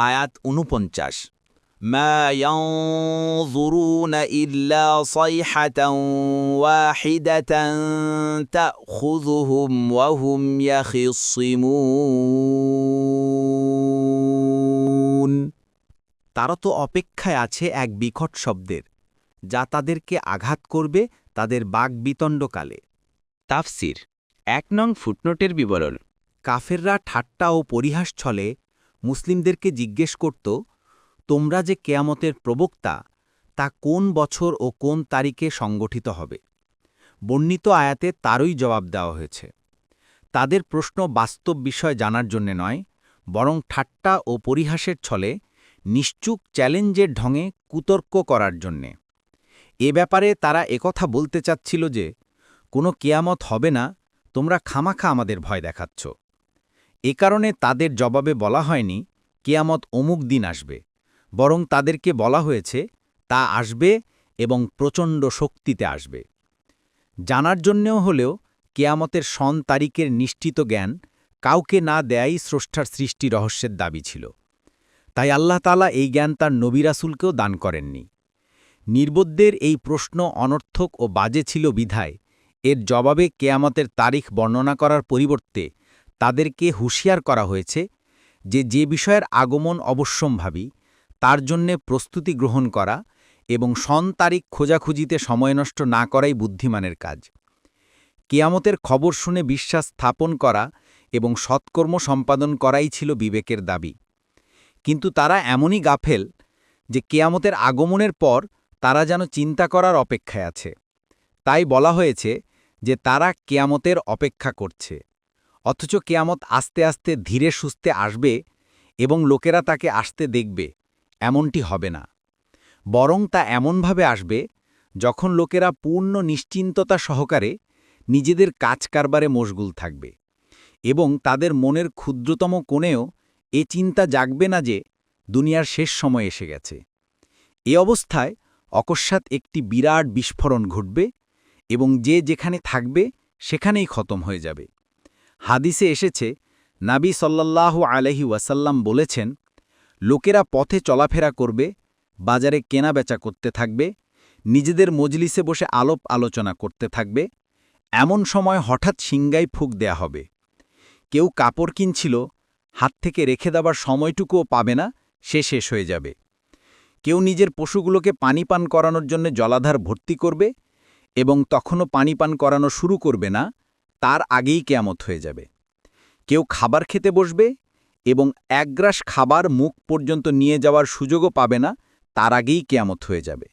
আয়াত উনপঞ্চাশ ما ينظرون إلا صيحة واحدة تأخذهم وهم يخصمون তারা তো অপেক্ষায় আছে এক বিকট শব্দের যা তাদেরকে আঘাত করবে তাদের বাগবিতণ্ডকালে তাফসির এক নং ফুটনোটের বিবরণ কাফেররা ঠাট্টা ও পরিহাস ছলে মুসলিমদেরকে জিজ্ঞেস করত, তোমরা যে কেয়ামতের প্রবক্তা, তা কোন বছর ও কোন তারিখে সংগঠিত হবে? বর্ণিত আয়াতে তারই জবাব দেওয়া হয়েছে। তাদের প্রশ্ন বাস্তব বিষয় জানার জন্যে নয়, বরং ঠাট্টা ও পরিহাসের ছলে নিশ্চুক চ্যালেঞ্জের ঢঙে কুতর্ক করার জন্যে। এ ব্যাপারে তারা একথা বলতে চাচ্ছিল যে, কোনো কেয়ামত হবে না, তোমরা খামাখা আমাদের ভয় দেখাচ্ছ। এ কারণে তাদের জবাবে বলা হয়নি, কেয়ামত অমুক দিন আসবে। বরং তাদেরকে বলা হয়েছে, তা আসবে এবং প্রচণ্ড শক্তিতে আসবে। জানার জন্যেও হলেও কেয়ামতের সন তারিখের নিশ্চিত জ্ঞান কাউকে না দেয়াই স্রষ্টার সৃষ্টি রহস্যের দাবি ছিল। তাই আল্লাহ তালা এই জ্ঞান তার নবিরাসুলকেও দান করেননি। নির্বোধদের এই প্রশ্ন অনর্থক ও বাজে ছিল বিধায়, এর জবাবে কেয়ামতের তারিখ বর্ণনা করার পরিবর্তে তাদেরকে হুঁশিয়ার করা হয়েছে যে যে বিষয়ের আগমন অবশ্যম্ভাবী, তার জন্যে প্রস্তুতি গ্রহণ করা এবং সন তারিখ খোঁজাখুঁজিতে সময় নষ্ট না করাই বুদ্ধিমানের কাজ। কেয়ামতের খবর শুনে বিশ্বাস স্থাপন করা এবং সৎকর্ম সম্পাদন করাই ছিল বিবেকের দাবি। কিন্তু তারা এমনই গাফেল যে কেয়ামতের আগমনের পর তারা যেন চিন্তা করার অপেক্ষায় আছে। তাই বলা হয়েছে যে তারা কেয়ামতের অপেক্ষা করছে। অথচ কেয়ামত আস্তে আস্তে ধীরে সুস্থে আসবে এবং লোকেরা তাকে আসতে দেখবে, এমনটি হবে না। বরং তা এমনভাবে আসবে, যখন লোকেরা পূর্ণ নিশ্চিন্ততা সহকারে নিজেদের কাজ কারবারে মশগুল থাকবে এবং তাদের মনের ক্ষুদ্রতম কোণেও এ চিন্তা জাগবে না যে দুনিয়ার শেষ সময় এসে গেছে। এ অবস্থায় অকস্মাৎ একটি বিরাট বিস্ফোরণ ঘটবে এবং যে যেখানে থাকবে সেখানেই খতম হয়ে যাবে। হাদিসে এসেছে, নাবি সল্লাল্লাহু আলহি ওয়াসাল্লাম বলেছেন, লোকেরা পথে চলাফেরা করবে, বাজারে কেনাবেচা করতে থাকবে, নিজেদের মজলিসে বসে আলোপ আলোচনা করতে থাকবে, এমন সময় হঠাৎ সিংগাই ফুক দেয়া হবে। কেউ কাপড় কিনছিল, হাত থেকে রেখে দেবার সময়টুকুও পাবে না, সে শেষ হয়ে যাবে। কেউ নিজের পশুগুলোকে পানি পান করানোর জন্য জলাধার ভর্তি করবে এবং তখনও পানি পান করানো শুরু করবে না তার আগেই কেয়ামত হয়ে যাবে। কেউ খাবার খেতে বসবে এবং একগ্রাস খাবার মুখ পর্যন্ত নিয়ে যাওয়ার সুযোগও পাবে না, তার আগেই কেয়ামত হয়ে যাবে।